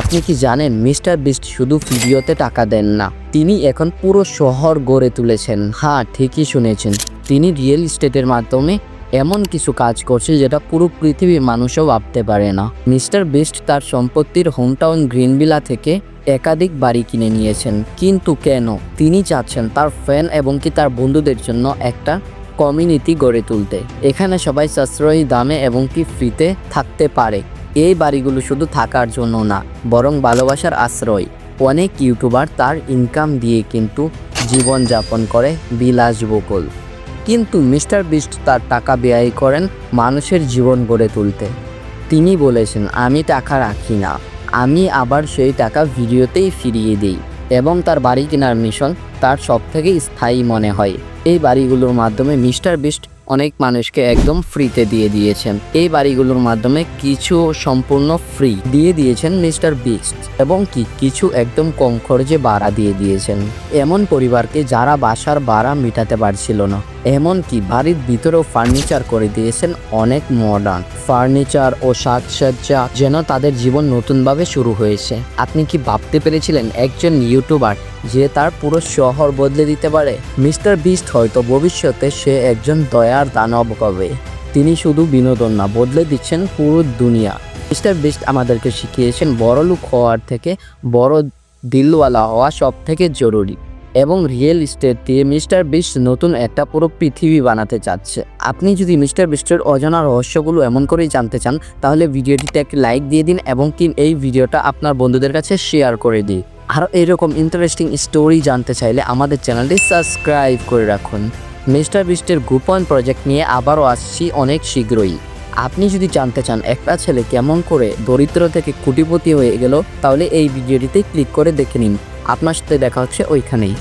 আপনি কি জানেন, মিস্টার বিস্ট শুধু ভিডিওতে টাকা দেন না, তিনি এখন পুরো শহর গড়ে তুলেছেন। হ্যাঁ ঠিকই শুনেছেন। তিনি রিয়েল এস্টেটের মাধ্যমে এমন কিছু কাজ করছে যেটা পুরো পৃথিবীর মানুষও ভাবতে পারে না। মিস্টার বিস্ট তার সম্পত্তির হোমটাউন গ্রিনভিলা থেকে একাধিক বাড়ি কিনে নিয়েছেন। কিন্তু কেন? তিনি চাচ্ছেন তার ফ্যান এবং কি তার বন্ধুদের জন্য একটা কমিউনিটি গড়ে তুলতে। এখানে সবাই সাশ্রয়ী দামে এবং কি ফ্রিতে থাকতে পারে। এই বাড়িগুলো শুধু থাকার জন্য না, বরং ভালোবাসার আশ্রয়। অনেক ইউটিউবার তার ইনকাম দিয়ে কিন্তু জীবনযাপন করে বিলাসবহুল কিন্তু মিস্টার বিস্ট তার টাকা ব্যয় করেন মানুষের জীবন গড়ে তুলতে। তিনি বলেছেন, আমি টাকা রাখি না। আমি আবার সেই টাকা ভিডিওতেই ফিরিয়ে দিই এবং তার বাড়ি কেনার মিশন তার সব থেকে স্থায়ী মনে হয়। এই বাড়িগুলোর মাধ্যমে মিস্টার বিস্ট অনেক মানুষকে একদম ফ্রিতে দিয়ে দিয়েছেন। এই বাড়িগুলোর মাধ্যমে কিছু সম্পূর্ণ ফ্রি দিয়ে দিয়েছেন মিস্টার বিস্ট এবং কি কিছু একদম কম খরচে ভাড়া দিয়ে দিয়েছেন। এমন পরিবারকে যারা বাসার ভাড়া মেটাতে পারছিল না। এমনকি বাড়ির ভিতরেও ফার্নিচার করে দিয়েছেন অনেক মডার্ন ফার্নিচার ও সাজসজ্জা যেন তাদের জীবন নতুনভাবে শুরু হয়েছে। আপনি কি ভাবতে পেরেছিলেন একজন ইউটিউবার যে তার পুরো শহর বদলে দিতে পারে। মিস্টার বিস্ট হয়তো ভবিষ্যতে সে একজন দয়ার দানব হবে। তিনি শুধু বিনোদন না, বদলে দিচ্ছেন পুরো দুনিয়া। মিস্টার বিস্ট আমাদেরকে শিখিয়েছেন, বড় লোক হওয়ার থেকে বড় দিলওয়ালা হওয়া সব থেকে জরুরি। এবং রিয়েল এস্টেট দিয়ে মিস্টার বিস্ট নতুন একটা পুরো পৃথিবী বানাতে চাচ্ছে। আপনি যদি মিস্টার বিস্টের অজানা রহস্যগুলো এমন করেই জানতে চান, তাহলে ভিডিওটিতে একটি লাইক দিয়ে দিন এবং কি এই ভিডিওটা আপনার বন্ধুদের কাছে শেয়ার করে দিন। আরও এরকম ইন্টারেস্টিং স্টোরি জানতে চাইলে আমাদের চ্যানেলটি সাবস্ক্রাইব করে রাখুন। মিস্টার বিস্টের গোপন প্রজেক্ট নিয়ে আবারও আসছি অনেক শীঘ্রই। আপনি যদি জানতে চান একটা ছেলে কেমন করে দরিদ্র থেকে কুটিপতি হয়ে গেল, তাহলে এই ভিডিওটিতে ক্লিক করে দেখে নিন। আপনার সাথে দেখা হচ্ছে ওইখানেই।